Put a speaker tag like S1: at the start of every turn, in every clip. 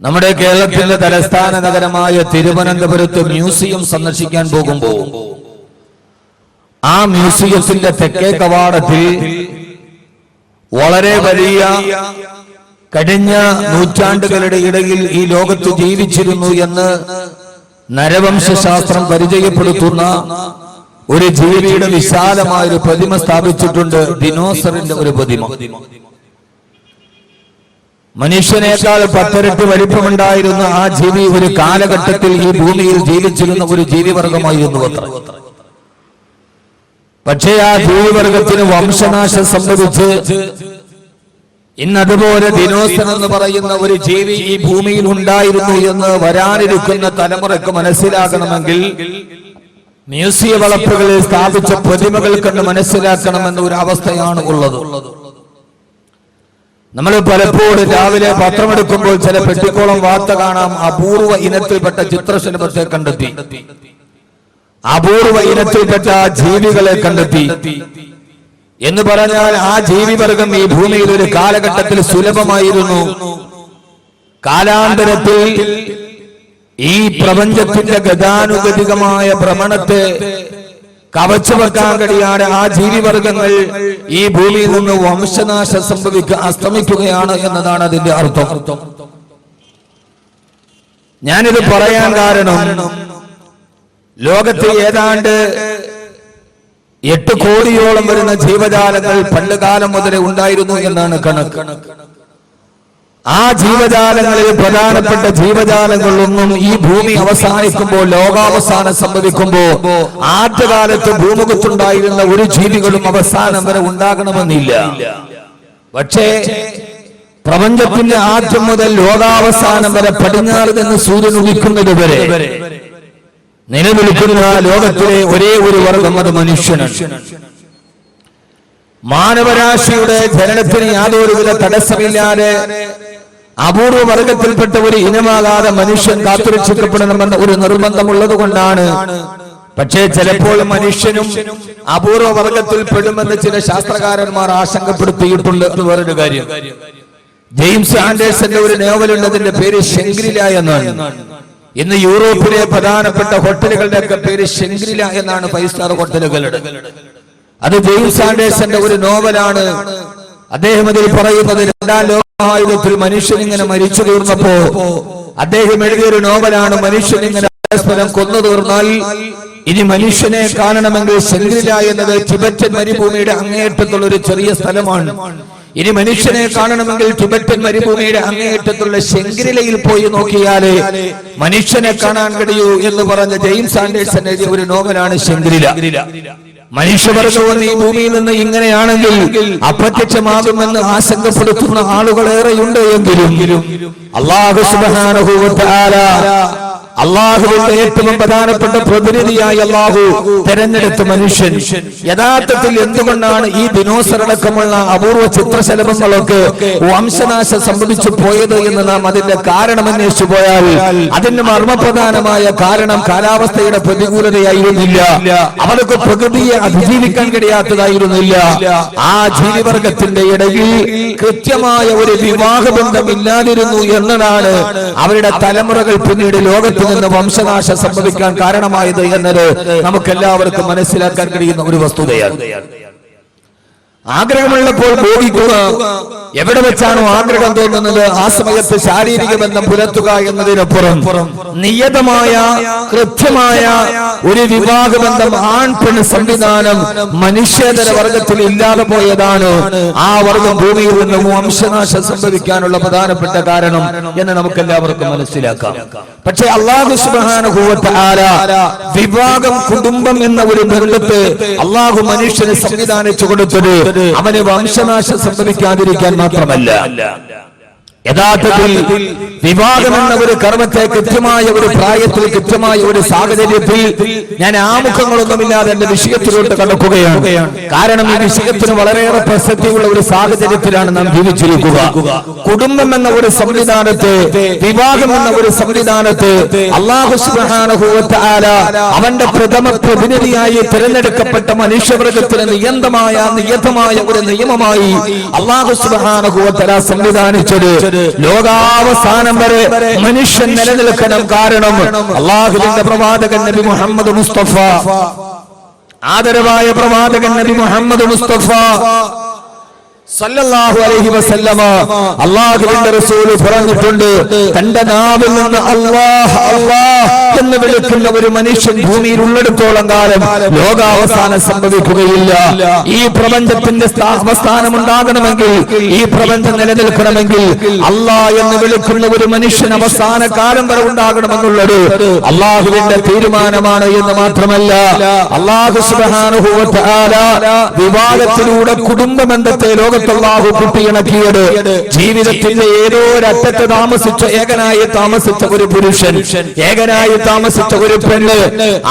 S1: നമ്മുടെ കേരളത്തിന്റെ തലസ്ഥാന നഗരമായ തിരുവനന്തപുരത്ത് മ്യൂസിയം സന്ദർശിക്കാൻ പോകുമ്പോൾ ആ മ്യൂസിയത്തിന്റെ തെക്കേ കവാടത്തിൽ വളരെ വലിയ കഴിഞ്ഞ നൂറ്റാണ്ടുകളുടെ ഇടയിൽ ഈ ലോകത്ത് ജീവിച്ചിരുന്നു എന്ന് നരവംശാസ്ത്രം പരിചയപ്പെടുത്തുന്ന ഒരു ജീവിയുടെ വിശാലമായ ഒരു പ്രതിമ സ്ഥാപിച്ചിട്ടുണ്ട് ഡിനോസറിന്റെ ഒരു പ്രതിമ. മനുഷ്യനേക്കാൾ പത്തിരട്ടി വലിപ്പമുണ്ടായിരുന്ന ആ ജീവി ഒരു കാലഘട്ടത്തിൽ ഈ ഭൂമിയിൽ ജീവിച്ചിരുന്ന ഒരു ജീവിവർഗമായിരുന്നു അത്ര. പക്ഷേ ആ ജീവിവർഗത്തിന് വംശനാശം സംഭവിച്ച് ഇന്നതുപോലെ ദിനോസൻ എന്ന് പറയുന്ന ഒരു ജീവി ഈ ഭൂമിയിൽ ഉണ്ടായിരുന്നു എന്ന് വരാനിരിക്കുന്ന തലമുറയ്ക്ക് മനസ്സിലാകണമെങ്കിൽ മ്യൂസിയ വളപ്പുകളിൽ സ്ഥാപിച്ച പ്രതിമകൾ കണ്ട് മനസ്സിലാക്കണമെന്ന ഒരു അവസ്ഥയാണ് ഉള്ളത്. നമ്മൾ പലപ്പോഴും രാവിലെ പത്രമെടുക്കുമ്പോൾ ചില പെട്ടിക്കോളം വാർത്ത കാണാം. അപൂർവ ഇനത്തിൽപ്പെട്ട ചിത്രശലഭത്തെ കണ്ടെത്തി. അപൂർവ ഇനത്തിൽപ്പെട്ട ജീവികളെ കണ്ടെത്തി. എന്ന് പറഞ്ഞാൽ ആ ജീവിവർഗം ഈ ഭൂമിയിൽ ഒരു കാലഘട്ടത്തിൽ സുലഭമായിരുന്നു. കാലാന്തരത്തിൽ ഈ പ്രപഞ്ചത്തിന്റെ ഗതാനുഗതികമായ ഭ്രമണത്തെ കവച്ചു വെക്കാൻ കഴിയാതെ ആ ജീവിവർഗങ്ങൾ ഈ ഭൂമിയിൽ നിന്ന് വംശനാശം സംഭവിക്കുക അസ്തമിക്കുകയാണ് എന്നതാണ് അതിന്റെ അർത്ഥം. ഞാനിത് പറയാൻ കാരണം ലോകത്ത് ഏതാണ്ട് എട്ട് കോടിയോളം വരുന്ന ജീവജാലങ്ങൾ പണ്ടുകാലം മുതലേ ഉണ്ടായിരുന്നു എന്നാണ് കണക്ക്. ആ ജീവജാലങ്ങളിൽ പ്രധാനപ്പെട്ട ജീവജാലങ്ങളൊന്നും ഈ ഭൂമി അവസാനിക്കുമ്പോൾ ലോകാവസാനം സംഭവിക്കുമ്പോ ആദ്യകാലത്ത് ഭൂമുഖത്തുണ്ടായിരുന്ന ഒരു ജീവികളും അവസാനം വരെ ഉണ്ടാകണമെന്നില്ല. പക്ഷേ പ്രപഞ്ചത്തിന്റെ ആദ്യം മുതൽ ലോകാവസാനം വരെ പടിഞ്ഞാറ് നിന്ന് സൂര്യൻ ഉദിക്കുന്നത് വരെ നിലനിൽക്കുന്ന ലോകത്തിലെ ഒരേ ഒരു വർഗം അത് മനുഷ്യനാണ്. മാനവരാശിയുടെ ജനനത്തിന് യാതൊരുവിധ തടസ്സമില്ലാതെ അപൂർവ വർഗത്തിൽപ്പെട്ട ഒരു ഇനമാകാതെ മനുഷ്യൻ കാത്തുരക്ഷിക്കപ്പെടണമെന്ന ഒരു നിർബന്ധമുള്ളത് കൊണ്ടാണ് പക്ഷേ ചിലപ്പോൾ മനുഷ്യനും അപൂർവ വർഗത്തിൽ പെടുമെന്ന് ചില ശാസ്ത്രകാരന്മാർ ആശങ്കപ്പെടുത്തിയിട്ടുണ്ട്. എന്ന് വേറൊരു കാര്യം. ജെയിംസ് ആൻഡേഴ്സന്റെ ഒരു നോവലുണ്ട് അതിന്റെ പേര് ശങ്കരില എന്നാണ്. ഇന്ന് യൂറോപ്പിലെ പ്രധാനപ്പെട്ട ഹോട്ടലുകളുടെ ഒക്കെ പേര് ശങ്കരില എന്നാണ് ഫൈവ് സ്റ്റാർ ഹോട്ടലുകളുടെ. അത് ജെയിംസ് ആൻഡേഴ്സന്റെ ഒരു നോവലാണ്. അദ്ദേഹം അതിൽ പറയുന്നത് രണ്ടാം ലോകമായുധത്തിൽ മനുഷ്യൻ ഇങ്ങനെ മരിച്ചു തീർന്നപ്പോ അദ്ദേഹം എഴുതിയൊരു നോവലാണ് മനുഷ്യൻ ഇങ്ങനെ പരസ്പരം കൊന്നു തീർന്നാൽ ഇനി മനുഷ്യനെ കാണണമെങ്കിൽ ശങ്കരില എന്നത് ടിബറ്റൻ മരുഭൂമിയുടെ അങ്ങേയറ്റത്തുള്ള ഒരു ചെറിയ സ്ഥലമാണ്. ഇനി മനുഷ്യനെ കാണണമെങ്കിൽ ടിബറ്റൻ മരുഭൂമിയുടെ അങ്ങേയറ്റത്തുള്ള ശങ്കരിലയിൽ പോയി നോക്കിയാലേ മനുഷ്യനെ കാണാൻ കഴിയൂ എന്ന് പറഞ്ഞ ജെയിംസ് ആൻഡേഴ്സൺ എഴുതിയ ഒരു നോവലാണ് ശങ്ക്രില മനുഷ്യവർഗവും ഈ ഭൂമിയിൽ നിന്ന് ഇങ്ങനെയാണെങ്കിൽ അപ്രത്യക്ഷമാകുമെന്ന് ആശങ്കപ്പെടുത്തുന്ന ആളുകളേറെയുണ്ട് എങ്കിലും അള്ളാഹു തആല അള്ളാഹുവിന്റെ ഏറ്റവും പ്രധാനപ്പെട്ട പ്രതിനിധിയായി അള്ളാഹു തെരഞ്ഞെടുത്ത മനുഷ്യൻ. യഥാർത്ഥത്തിൽ എന്തുകൊണ്ടാണ് ഈ ദിനോസറടക്കമുള്ള അപൂർവ ചിത്രശലഭങ്ങളൊക്കെ വംശനാശം സംഭവിച്ചു പോയത് എന്ന് നാം അതിന്റെ കാരണം അന്വേഷിച്ചു പോയാൽ അതിന് മർമ്മപ്രധാനമായ കാരണം കാലാവസ്ഥയുടെ പ്രതികൂലതയായിരുന്നില്ല. അവർക്ക് പ്രകൃതിയെ അതിജീവിക്കാൻ കഴിയാത്തതായിരുന്നില്ല. ആ ജീവിവർഗത്തിന്റെ ഇടയിൽ കൃത്യമായ ഒരു വിവാഹബന്ധം ഇല്ലാതിരുന്നു എന്നതാണ് അവരുടെ തലമുറകൾ പിന്നീട് ലോകത്ത് നിന്ന് വംശനാശം സംഭവിക്കാൻ കാരണമായത് എന്നത് നമുക്ക് എല്ലാവർക്കും മനസ്സിലാക്കാൻ കഴിയുന്ന ഒരു വസ്തുതയാണ്. ആഗ്രഹമുള്ളപ്പോൾ ഭോഗിക്കുക. എവിടെ വെച്ചാണോ ആഗ്രഹം തോന്നുന്നത്? ആ സമയത്ത് ശാരീരിക ബന്ധം പുലർത്തുക എന്നതിനപ്പുറം. നിയതമായ കൃത്യമായ ഒരു വിവാഹ ബന്ധം ആൺ പെൺ സംവിധാനം മനുഷ്യതര വർഗത്തിൽ ഇല്ലാതെ പോയതാണ്. ആ വർഗം ഭൂമിയിൽ നിന്നും വംശനാശം സംഭവിക്കാനുള്ള പ്രധാനപ്പെട്ട കാരണം എന്ന് നമുക്ക് എല്ലാവർക്കും മനസ്സിലാക്കാം. പക്ഷെ അള്ളാഹു ആല വിവാഹം കുടുംബം എന്ന ഒരു ബന്ധത്തെ അള്ളാഹു മനുഷ്യന് സംവിധാനിച്ചു കൊടുത്തത് അവന് വംശനാശം സംഭവിക്കാതിരിക്കാൻ മാത്രമല്ല. യഥാർത്ഥത്തിൽ വിവാഹം എന്ന ഒരു കർമ്മത്തെ കൃത്യമായ ഒരു പ്രായത്തിൽ കൃത്യമായ ഒരു സാഹചര്യത്തിൽ ഞാൻ ആമുഖങ്ങളൊന്നുമില്ലാതെ എന്റെ വിഷയത്തിലോട്ട് കടക്കുകയാണ്. കാരണം ഈ വിഷയത്തിന് വളരെയേറെ പ്രസക്തിയുള്ള ഒരു സാഹചര്യത്തിലാണ് നാം ജീവിച്ചിരിക്കുക. കുടുംബം എന്ന ഒരു സംവിധാനത്തെ വിവാഹം എന്ന ഒരു സംവിധാനത്തെ അള്ളാഹു അവന്റെ പ്രഥമ പ്രതിനിധിയായി തിരഞ്ഞെടുക്കപ്പെട്ട മനുഷ്യവർഗത്തിന് നിയന്തമായ നിയതമായ ഒരു നിയമമായി അള്ളാഹു തആല സംവിധാനിച്ചത്. ലോകാവസാനം വരെ മനുഷ്യൻ നിലനിൽക്കണം കാരണം അള്ളാഹുവിന്റെ പ്രവാചകൻ നബി മുഹമ്മദ് മുസ്തഫ. ആദരവായ പ്രവാചകൻ നബി മുഹമ്മദ് മുസ്തഫ. സല്ലല്ലാഹു അലൈഹി വസല്ലമ. അള്ളാഹുവിന്റെ റസൂൽ പറഞ്ഞിട്ടുണ്ട് തന്റെ നാവിൽ നിന്ന് അല്ലാഹ് അല്ലാഹ് എന്ന് വിളിക്കുന്ന ഒരു മനുഷ്യൻ ഭൂമിയിൽ ഉള്ളിടത്തോളം കാലം ലോകാവസാനം സംഭവിക്കുകയില്ല. ഈ പ്രപഞ്ചത്തിന്റെ അവസ്ഥാനം ഉണ്ടാകണമെങ്കിൽ ഈ പ്രപഞ്ചം നിലനിൽക്കണമെങ്കിൽ അല്ലാ എന്ന് വിളിക്കുന്ന ഒരു മനുഷ്യൻ അവസാന കാലം വരെ ഉണ്ടാകണമെന്നുള്ളത് അള്ളാഹുവിന്റെ തീരുമാനമാണ് എന്ന് മാത്രമല്ല. അള്ളാഹു സുബ്ഹാനഹു വ വിവാഹത്തിലൂടെ കുടുംബ ബന്ധത്തെ ലോകത്ത് അള്ളാഹു കുട്ടിയിണക്കിയത് ജീവിതത്തിന്റെ ഏതോ ഒരറ്റത്ത് താമസിച്ച ഏകനായി താമസിച്ച ഒരു പുരുഷൻ. ഏകനായി താമസിച്ച ഒരു പെണ്ണ്.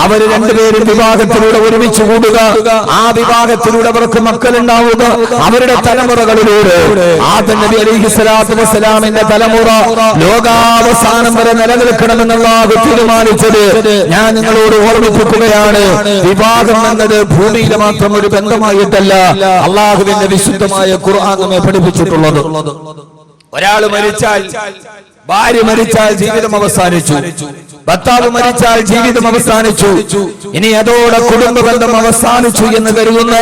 S1: അവർ രണ്ടുപേരും വിവാഹത്തിലൂടെ ഒരുമിച്ച് കൂടുക. ആ വിവാഹത്തിലൂടെ അവർക്ക് മക്കളുണ്ടാവുക. അവരുടെ തലമുറകളിലൂടെ. ആദം നബി അലൈഹി സ്വലാത്തു വസ്സലാമിന്റെ തലമുറ ലോകാവസാനം വരെ നിലനിൽക്കണമെന്നുള്ള തീരുമാനിച്ചത് ഞാൻ നിങ്ങളോട് ഓർമ്മിപ്പിക്കുകയാണ്. വിവാഹം എന്നത് ഭൂമിയിലെ മാത്രം ഒരു ബന്ധമായിട്ടല്ല. അള്ളാഹുവിന്റെ വിശുദ്ധമായ ഖുർആൻ നമ്മെ പഠിപ്പിച്ചിട്ടുള്ളത്. ഒരാൾ മരിച്ചാൽ ഭാര്യ മരിച്ചാൽ ജീവിതം അവസാനിച്ചു. ഭർത്താവ് മരിച്ചാൽ ജീവിതം അവസാനിച്ചു. ഇനി അതോടെ കുടുംബ ബന്ധം അവസാനിച്ചു എന്ന് കരുതുന്ന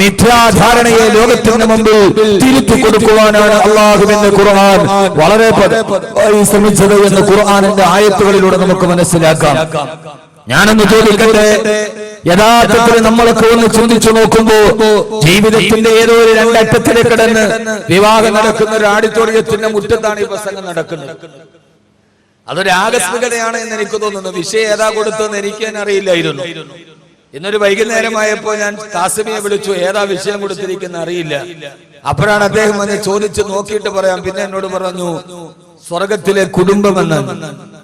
S1: മിഥ്യാധാരണയെ ലോകത്തിന് മുമ്പിൽ തിരുത്തി കൊടുക്കുവാനാണ് അള്ളാഹുവിന്റെ ഖുർആൻ. വളരെ ശ്രമിച്ചത് എന്ന് ഖുർആനിന്റെ ആയത്തുകളിലൂടെ നമുക്ക് മനസ്സിലാക്കാം. ഞാനൊന്ന് ചോദിക്കട്ടെ? യഥാർത്ഥത്തിൽ നമ്മളൊക്കെ ഒന്ന് ചിന്തിച്ചു നോക്കുമ്പോ ജീവിതത്തിന്റെ ഏതോ ഒരു രണ്ടറ്റത്തിൽ കിടന്ന് വിവാഹം നടക്കുന്ന ഒരു ആഡിറ്റോറിയത്തിന്റെ മുറ്റത്താണ് ഈ പ്രസംഗം നടക്കുന്നത്. അതൊരു ആകസ്മികതയാണ് എന്ന് എനിക്ക് തോന്നുന്നു. വിഷയം ഏതാ കൊടുത്തെന്ന് എനിക്ക് തന്നെ അറിയില്ലായിരുന്നു. ഇന്നൊരു വൈകുന്നേരമായപ്പോ ഞാൻ കാസിമിയെ വിളിച്ചു ഏതാ വിഷയം കൊടുത്തിരിക്കുന്ന അറിയില്ല. അപ്പോഴാണ് അദ്ദേഹം വന്ന് ചോദിച്ചു നോക്കിയിട്ട് പറയാം. പിന്നെ എന്നോട് പറഞ്ഞു സ്വർഗത്തിലെ കുടുംബമെന്ന്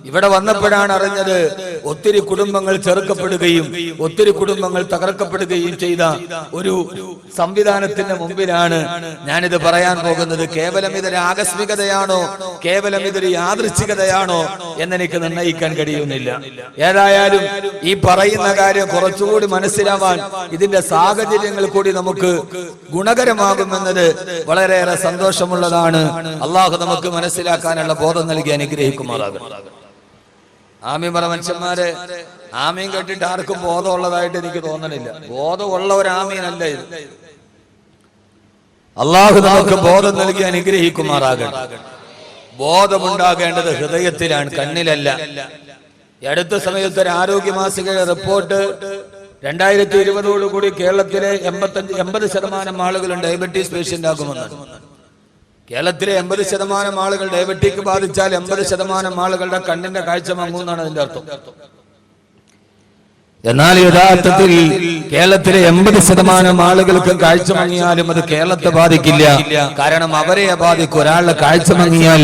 S1: ഇവിടെ വന്നപ്പോഴാണ് അറിഞ്ഞത് ഒത്തിരി കുടുംബങ്ങൾ ചെറുക്കപ്പെടുകയും ഒത്തിരി കുടുംബങ്ങൾ തകർക്കപ്പെടുകയും ചെയ്ത ഒരു സംവിധാനത്തിന്റെ മുമ്പിലാണ് ഞാനിത് പറയാൻ പോകുന്നത്. കേവലം ഇതൊരു ആകസ്മികതയാണോ? കേവലം ഇതൊരു യാദൃച്ഛികതയാണോ എന്നെനിക്ക് നിർണയിക്കാൻ കഴിയുന്നില്ല. ഏതായാലും ഈ പറയുന്ന കാര്യം കുറച്ചുകൂടി മനസ്സിലാവാൻ ഇതിന്റെ സാഹചര്യങ്ങൾ കൂടി നമുക്ക് ഗുണകരമാകുമെന്നത് വളരെയേറെ സന്തോഷമുള്ളതാണ്. അള്ളാഹു നമുക്ക് മനസ്സിലാക്കാനുള്ള ബോധം നൽകി അനുഗ്രഹിക്കുമാറാകും ആമീൻ പറ മനുഷ്യന്മാരെ ആമീൻ കേട്ടിട്ട് ആർക്കും ബോധമുള്ളതായിട്ട് എനിക്ക് തോന്നണില്ല. ബോധമുള്ള ഒരു ആമീനല്ല ഇത്. അള്ളാഹു നമുക്ക് ബോധം നൽകി അനുഗ്രഹിക്കുമാറാകട്ടെ. ബോധമുണ്ടാകേണ്ടത് ഹൃദയത്തിലാണ് കണ്ണിലല്ല. അടുത്ത സമയത്ത് ഒരു ആരോഗ്യ മാസികയുടെ റിപ്പോർട്ട്. രണ്ടായിരത്തി ഇരുപതോടുകൂടി കേരളത്തിലെ എൺപത്തഞ്ച് എൺപത് ശതമാനം ആളുകളും ഡയബറ്റീസ് പേഷ്യന്റ് ആകുമെന്ന് കേരളത്തിലെ എൺപത് ശതമാനം ആളുകൾ ഡയബറ്റിക് ബാധിച്ചാൽ എൺപത് ശതമാനം ആളുകളുടെ കണ്ണിന്റെ കാഴ്ച മങ്ങുമെന്നാണ് അതിന്റെ അർത്ഥം. എന്നാൽ യഥാർത്ഥത്തിൽ കേരളത്തിലെ എൺപത് ശതമാനം ആളുകൾക്ക് കാഴ്ച മങ്ങിയാലും അത് കേരളത്തെ ബാധിക്കില്ല. കാരണം അവരെ ബാധിക്കും. ഒരാളുടെ കാഴ്ച മങ്ങിയാൽ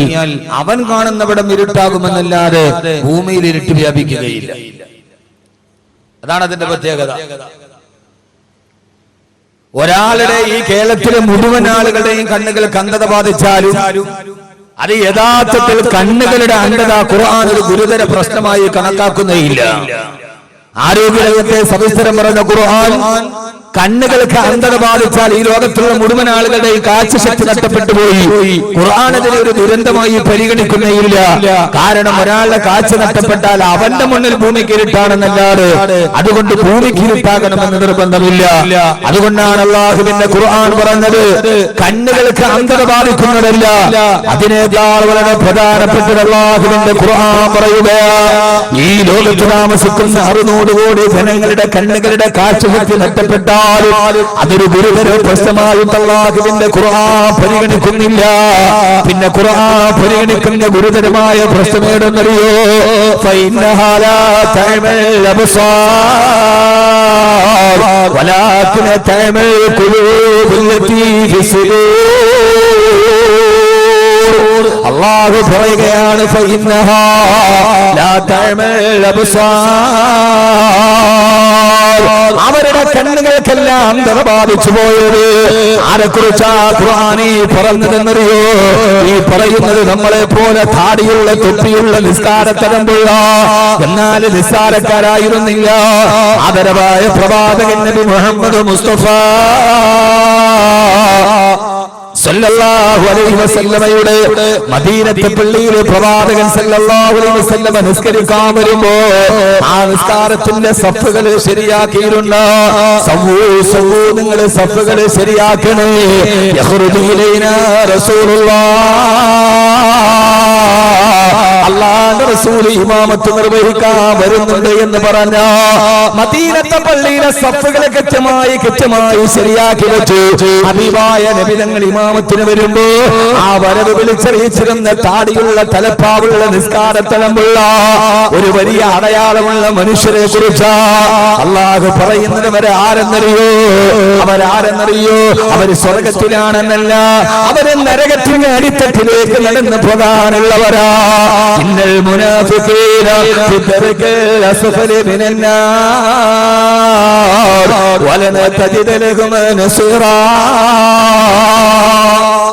S1: അവൻ കാണുന്നവിടം ഇരുട്ടാകുമെന്നല്ലാതെ ഭൂമിയിൽ ഇരുട്ട് വ്യാപിക്കുകയില്ല. അതാണ് അതിന്റെ പ്രത്യേകത. ഒരാളുടെ ഈ കേരളത്തിലെ മുഴുവൻ ആളുകളുടെയും കണ്ണുകൾ കന്നത ബാധിച്ചാലും അത് യഥാർത്ഥത്തിൽ കണ്ണുകളുടെ അന്ധത ഖുർആൻ ഒരു ഗുരുതര പ്രശ്നമായി കണക്കാക്കുന്നേയില്ല ആരോഗ്യരംഗത്തെ സവിസ്തരം പറഞ്ഞ ഖുർആൻ കണ്ണുകൾക്ക് അന്ധത ബാധിച്ചാൽ ഈ ലോകത്തുള്ള മുഴുവൻ ആളുകളുടെ കാഴ്ചശക്തി നഷ്ടപ്പെട്ടു പോയി. ഖുർആൻ അതിനെ ഒരു ദുരന്തമായി പരിഗണിക്കുന്നേയില്ല. കാരണം ഒരാളുടെ കാഴ്ച നഷ്ടപ്പെട്ടാൽ അവന്റെ മുന്നിൽ ഭൂമിക്ക് ഇരുട്ടാണെന്നല്ലാതെ അതുകൊണ്ട് ഭൂമിക്ക് ഇരുട്ടാകണമെന്ന് നിർബന്ധമില്ല. അതുകൊണ്ടാണ് അള്ളാഹുവിന്റെ ഖുർആൻ പറഞ്ഞത്. കണ്ണുകൾക്ക് അന്ധത ബാധിക്കുന്നതല്ല. അതിനേക്കാൾ വളരെ പ്രധാനപ്പെട്ട അള്ളാഹുവിന്റെ ഖുർആൻ പറയുക ഈ ലോകത്ത് താമസിക്കുന്ന അറുന്നൂറ് കോടി ജനങ്ങളുടെ കണ്ണുകളുടെ കാഴ്ചശക്തി നഷ്ടപ്പെട്ടാൽ അതൊരു ഗുരുതര പ്രശ്നമായും അള്ളാഹുവിന്റെ ഖുർആൻ പരിഗണിക്കുന്നില്ല. പിന്നെ ഖുർആൻ പരിഗണിക്കുന്ന ഗുരുതരമായ പ്രശ്നം ഏതെന്നറിയോ വലാകിന തഅമൽ ഖുലൂബുൽ ലതീ ഫി സുദൂർ. അള്ളാഹു പറയുകയാണ് കണ്ണുകൾക്കെല്ലാം നിറ ബാധിച്ചു പോയത്? ആരെക്കുറിച്ചാ ഖുർആനി പറഞ്ഞതെന്നറിയോ ഈ പറയുന്നത് നമ്മളെ പോലെ താടിയുള്ള തൊപ്പിയുള്ള നിസ്കാരത്തരമ്പുള്ള എന്നാൽ നിസ്സാരക്കാരായിരുന്നില്ല. ആദരവായ പ്രവാചകൻ നബി മുഹമ്മദ് മുസ്തഫ. സല്ലല്ലാഹു അലൈഹി വസല്ലമയുടെ മദീനത്തെ പള്ളിയിലെ പ്രവാചകൻ സല്ലല്ലാഹു അലൈഹി വസല്ലമ നിസ്കരിക്കാൻ വരുമ്പോ ആ നിസ്കാരത്തിന്റെ സഫുകൾ ശരിയാക്കിയിട്ടുണ്ട്. സവ്വൂ സവ്വൂ നിങ്ങൾ സഫുകൾ ശരിയാക്കണേ. യഖ്റുജു ഇലൈനാ റസൂലുള്ളാഹ് അള്ളാന്റെ റസൂൽ ഇമാമത്ത് നിർവഹിക്കാൻ വരുന്നുണ്ട് എന്ന് പറഞ്ഞ മദീനത്തെ പള്ളിയിലെ സഫുകളെ കൃത്യമായി കൃത്യമായി ശരിയാക്കി വെച്ചു. അഭിവായ നബിതങ്ങൾ ഇമാമത്തിന് വരുമ്പോ ആ വരവ് വിളിച്ചറിയിച്ചിരുന്ന താടിയുള്ള തലപ്പാവുള്ള നിസ്കാരത്തലമുള്ള ഒരു വലിയ അടയാളമുള്ള മനുഷ്യരെ കുറിച്ച് അള്ളാഹു പറയുന്നത് വരെ ആരെന്നറിയോ? അവരാരെന്നറിയോ? അവർ സ്വർഗത്തിലാണെന്നല്ല അവർ നരകത്തിന് അടിത്തട്ടിലേക്ക് നടന്നു പോകാനുള്ളവരാ. ഇന്നൽ മുനാഫിഖീന ഫി ദർക്കിൽ അസ്ഫലി മിനന്നാർ വലന തജിദ ലഹും നസീറാ